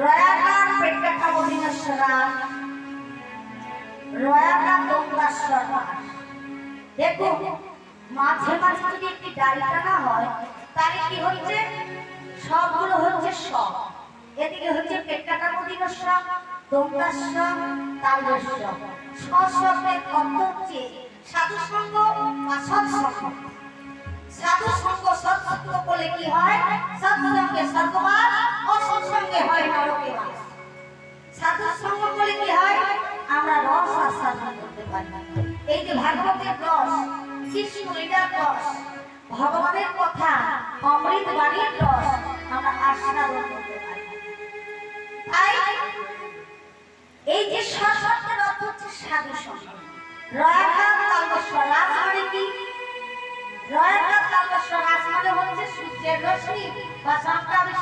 রয়াকার পেট্টাকা মদিনেশ্বরা রয়াকা দোমরাশ্বর দেখো, মাঝে মাঝে যদি একটি ডালি টানা হয়, তাহলে কি হচ্ছে? সবগুলো হচ্ছে সব। এদিকে হচ্ছে পেট্টাকা মদিনেশ্বর দোমরাশ্বর তালবেশ্বর সশব্দের অর্থ হচ্ছে সাধু সঙ্গ বা সৎসঙ্গ? সাধু সঙ্গ সৎসঙ্গ বলে কি হয়? সৎসঙ্গে স্বর্গবাস অসৎসঙ্গে হয় নরকে সাধু সঙ্গ বলে কি হয়? আমরা রস আস্বাদন করতে পারি। এই যে ভাগবতের রস কৃষ্ণ লীলার রস, ভগবানের কথা অমৃত বাণীর রস, আমরা আস্বাদন করতে পারি। তাই এই যে সশব্দের অর্থ হচ্ছে সাধু সঙ্গ রয়াকার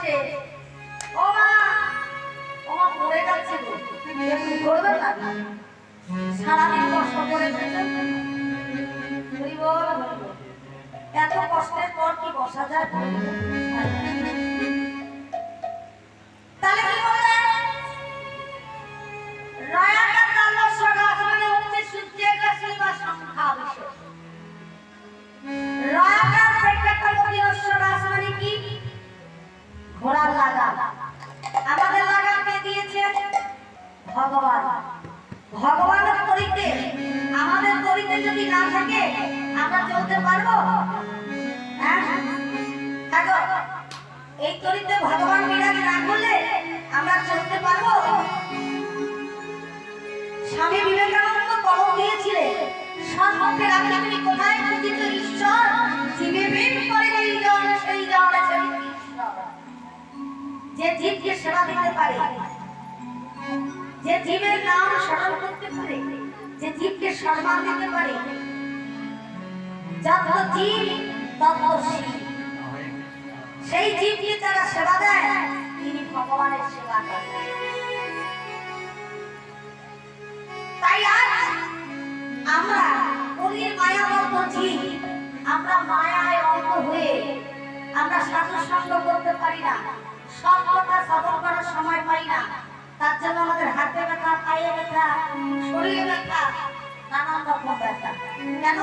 সন্তাবিশেষ ও মা ও মা পড়ে যাচ্ছে গো একটু করবে না? সারাদিন কষ্ট করে। এত কষ্টের পর কি বসা যায় ভগবান। ভগবানের তরিতে আমাদের তরিতে যদি না থাকে, আমরা চলতে পারব? হ্যাঁ? এই তরিতে ভগবান বিরাজ না করলে আমরা চলতে পারব? স্বামী বিবেকানন্দ কলম দিয়েছিলেন সম্মুখে রাখি তুমি কোথায়? খুঁজিত ঈশ্বর, জীবে বিন করে যেই জন, সেই জন যে জীবকে সেবা দিতে পারে যে জীবের নাম স্মরণ করতে পারে, যে জীবকে সম্মান দিতে পারে, যত জীব, তত সেই জীবকে যারা সেবা দেয়, তিনি ভগবানের সেবা করেন। তাই আজ আমরা কলির মায়াবদ্ধ জীব, আমরা মায়ায় অন্ধ হয়ে আমরা সাধু সঙ্গ করতে পারি না, সব কথা শ্রবণ করার সময় পাই না। তার জন্য আমাদের হাতে ব্যথা, পায়ে ব্যথা, শরীরে ব্যথা, নানান রকম ব্যথা। কেন?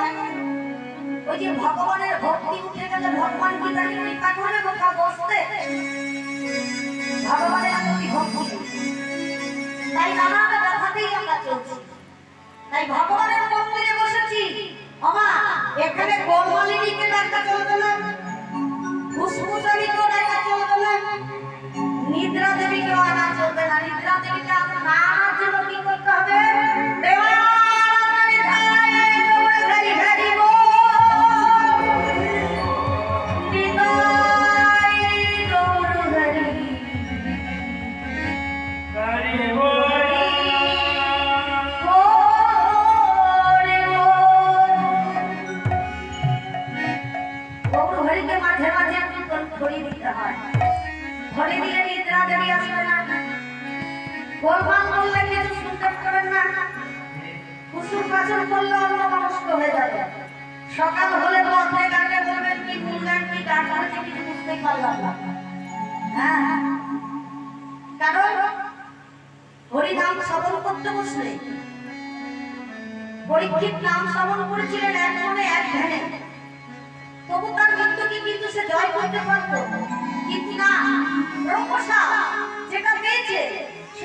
ওই যে ভগবানের ভক্তি উঠে গেলে ভগবান কি জানি কৃপা করে কোথাও বসতে? ভগবানের প্রতি ভক্তি। তাই নানান ব্যথাতেই আমরা চলছি। তাই ভগবানের মন্দিরে বসেছি। আমা এখানে গোলমালিনীকে ডাকা চলবে না ফুসফুসারিকেও ডাকা চলবে না নিদ্রা দেবীকেও আনা গোলমাল করলে করলে অন্য মানুষকে হয়ে যাবে। সকাল হলে পথে গানে কি বললেন, কি গান বুঝতেই পারলাম না। হ্যাঁ। কারণ হরিনাম শ্রবণ করতে বসলে পরীক্ষিত নাম শ্রবণ করেছিলেন এক মনে, এক ধ্যানে। তবু তার মৃত্যুকে কিন্তু সে জয় করতে পারত? কিন্তু না ব্রহ্মসা যেটা পেয়েছে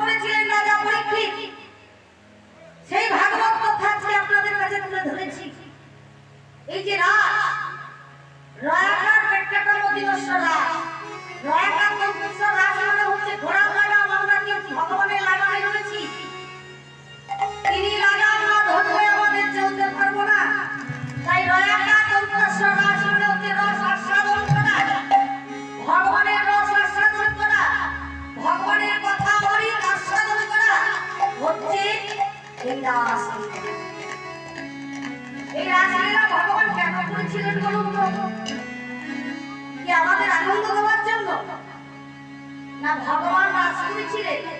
করেছিলেন রাজা পরীক্ষিত সেই ভাগবত কথা আজকে আপনাদের কাছে তুলে ধরেছি। এই যে রাজ রয়াকার পেট্টাকার অধিবস্য রাজ রয়াকার ভগবান রাজ করেছিলেন।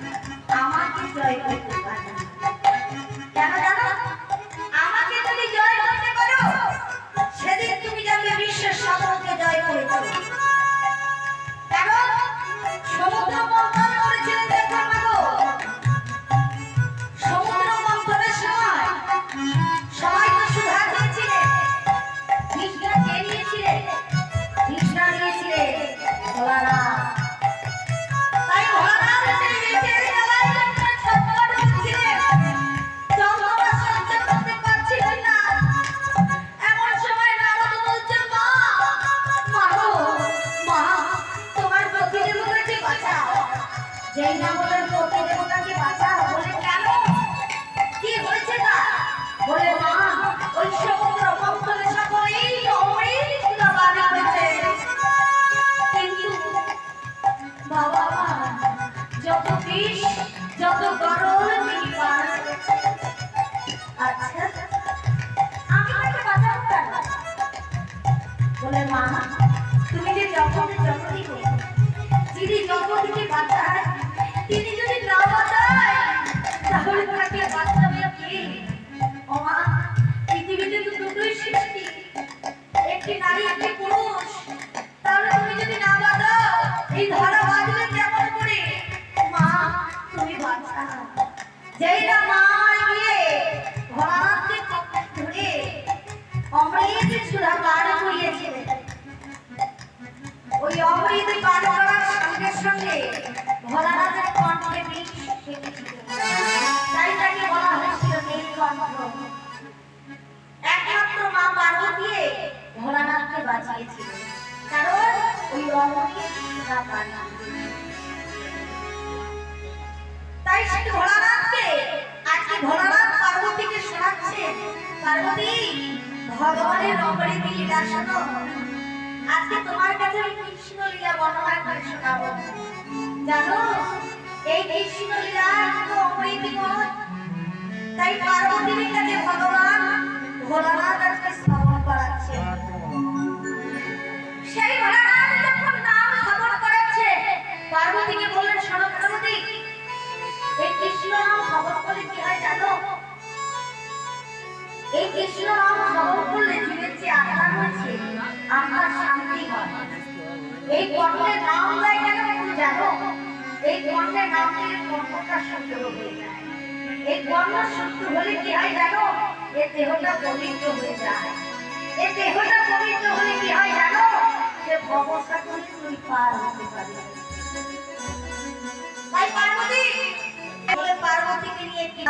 বলে মা তুমি যে জগতে জগতই সঙ্গে ভোলানাথের কণ্ঠে তাই তাকে বলা হয়েছিল নীলকণ্ঠ একমাত্র মা পার্বতী ভোলানাথকে বাঁচিয়েছিল কারণ ওই করেছিল। তাই সেই ভোলানাথকে আজকে ভোলানাথ পার্বতীকে শোনাচ্ছে পার্বতী, ভগবানের লীলা শোনো আজকে তোমার কাছে আমি কৃষ্ণ লীলা বর্ণনা করে শোনাবো। জানো, এই কৃষ্ণ লীলা তো অমৃতময় তাই পার্বতীর কাছে ভগবান ভোলানাথ আজকে শ্রবণ করাচ্ছে। সেই ভোলানাথ যখন নাম শ্রবণ করাচ্ছে, পার্বতীকে বললেন, শোনো পার্বতী, এই কৃষ্ণ নাম শ্রবণ করলে কি হয় জানো? এই কৃষ্ণ নাম আত্মা শান্তি এই শুদ্ধ হলে কি হয় জানো? এই দেহটা পবিত্র হয়ে যায়। এই দেহটা পবিত্র হলে কি হয় জানো? পার্বতী বলে পার্বতীকে নিয়ে কি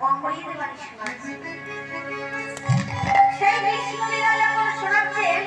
অমৃত বাণী শোনাচ্ছে। সেই বিষ্ণু লীলা যখন শোনাচ্ছেন